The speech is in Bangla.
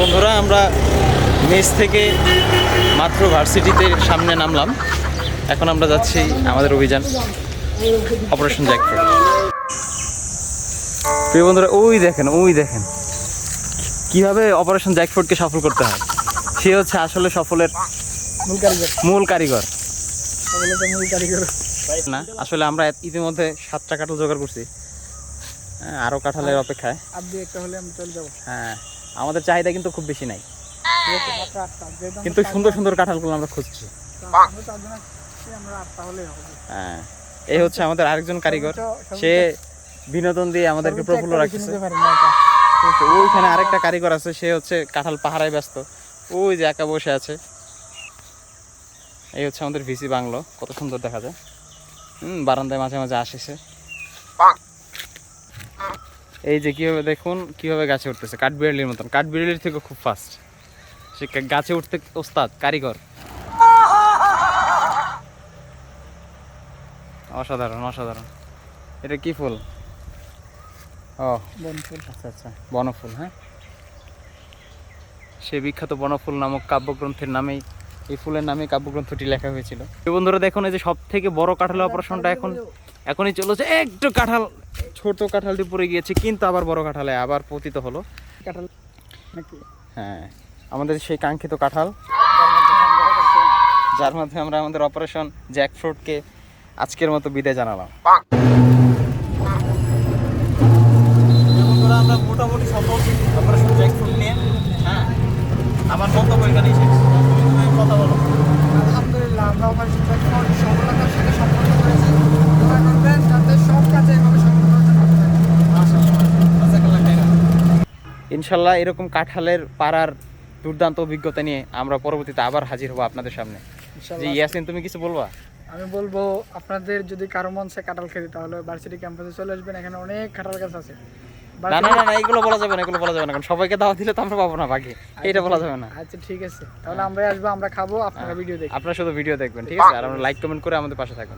বন্ধুরা, আমরা মেস থেকে মাত্র ভার্সিটিতে সামনে নামলাম। এখন আমরা যাচ্ছি আমাদের অভিযান অপারেশন জ্যাকফ্রুট প্রিয় বন্ধুরা, ওই দেখেন ওই দেখেন। কীভাবে অপারেশন জ্যাকফ্রুটকে সফল করতে হয়? সে হচ্ছে আসলে সফলের মূল কারিগর। না আসলে আমরা ইতিমধ্যে সাতটা কাঁঠাল জোগাড় করছি। হ্যাঁ, আরও কাঁঠালের অপেক্ষায়। আর দুই একটা হলে আমি চলে যাব। হ্যাঁ আমাদের চাহিদা কিন্তু খুব বেশি নাই। কিন্তু সুন্দর সুন্দর কাঁঠালগুলো আমরা খুঁজছি। হ্যাঁ এই হচ্ছে আমাদের আরেকজন কারিগর। সে বিনোদন দিয়ে আমাদেরকে প্রফুল্ল আছে, ওইখানে আরেকটা কারিগর আছে সে হচ্ছে কাঁঠাল পাহারায় ব্যস্ত। ওই যে একা বসে আছে। এই হচ্ছে আমাদের ভিসি বাংলো কত সুন্দর দেখা যায়। হুম বারান্দায় মাঝে মাঝে আসেছে। এই যে কীভাবে দেখুন কীভাবে গাছে উঠতেছে কাঠবিড়ালির মতন। কাঠবিড়ালির থেকে খুব ফাস্ট সে গাছে উঠতে ওস্তাদ কারিগর। অসাধারণ অসাধারণ। এটা কি ফুল? ও। বনফুল। আচ্ছা আচ্ছা। বনফুল হ্যাঁ? সে বিখ্যাত বনফুল নামক কাব্যগ্রন্থের নামেই এই ফুলের নামে কাব্যগ্রন্থটি লেখা হয়েছিল। বন্ধুরা দেখুন এই যে সব থেকে বড় কাঁঠাল অপারেশনটা এখন এখনই চলেছে। একটু কাঁঠাল ছোট কাঁঠালটি পড়ে গিয়েছে কিন্তু আবার বড় কাঁঠালে আবার পতিত হলো। কাঁঠাল নাকি? হ্যাঁ আমাদের সেই কাঙ্ক্ষিত কাঁঠাল। যার মধ্যে আমরা আমাদের অপারেশন জ্যাকফ্রুটকে আজকের মতো বিদায় জানালাম। আমরা মোটামুটি সফল অপারেশন জ্যাকফ্রুট নিয়ে হ্যাঁ আমার বক্তব্য এখানেই শেষ তুমি কথা বলো আলহামদুলিল্লাহ আমরা অপারেশন জ্যাকপট সফলতার সাথে সম্পন্ন করেছি দোয়া করবেন যাতে সব কাজে এভাবে সফল হতে পারে ইনশাল্লাহ এরকম কাঁঠালের পাড়ার দুর্দান্ত অভিজ্ঞতা নিয়ে আমরা পরবর্তীতে আবার হাজির হব আপনাদের সামনে। জি ইয়াসিন তুমি কিছু বলবা? আমি বলব আপনাদের যদি কারও মন চায় কাঁঠাল খেতে তাহলে ভার্সিটি ক্যাম্পাসে চলে আসবেন এখানে অনেক কাঁঠাল গাছ আছে। না না না এগুলো বলা যাবে না এগুলো বলা যাবে না কারণ সবাইকে দাওয়া দিলে তো আমরা পাবো না বাকি এটা বলা যাবে না। আচ্ছা ঠিক আছে। তাহলে আমরা আসব আমরা খাব আপনারা ভিডিও দেখি আপনারা শুধু ভিডিও দেখবেন ঠিক আছে? আর আমরা লাইক কমেন্ট করে আমাদের পাশে থাকবেন।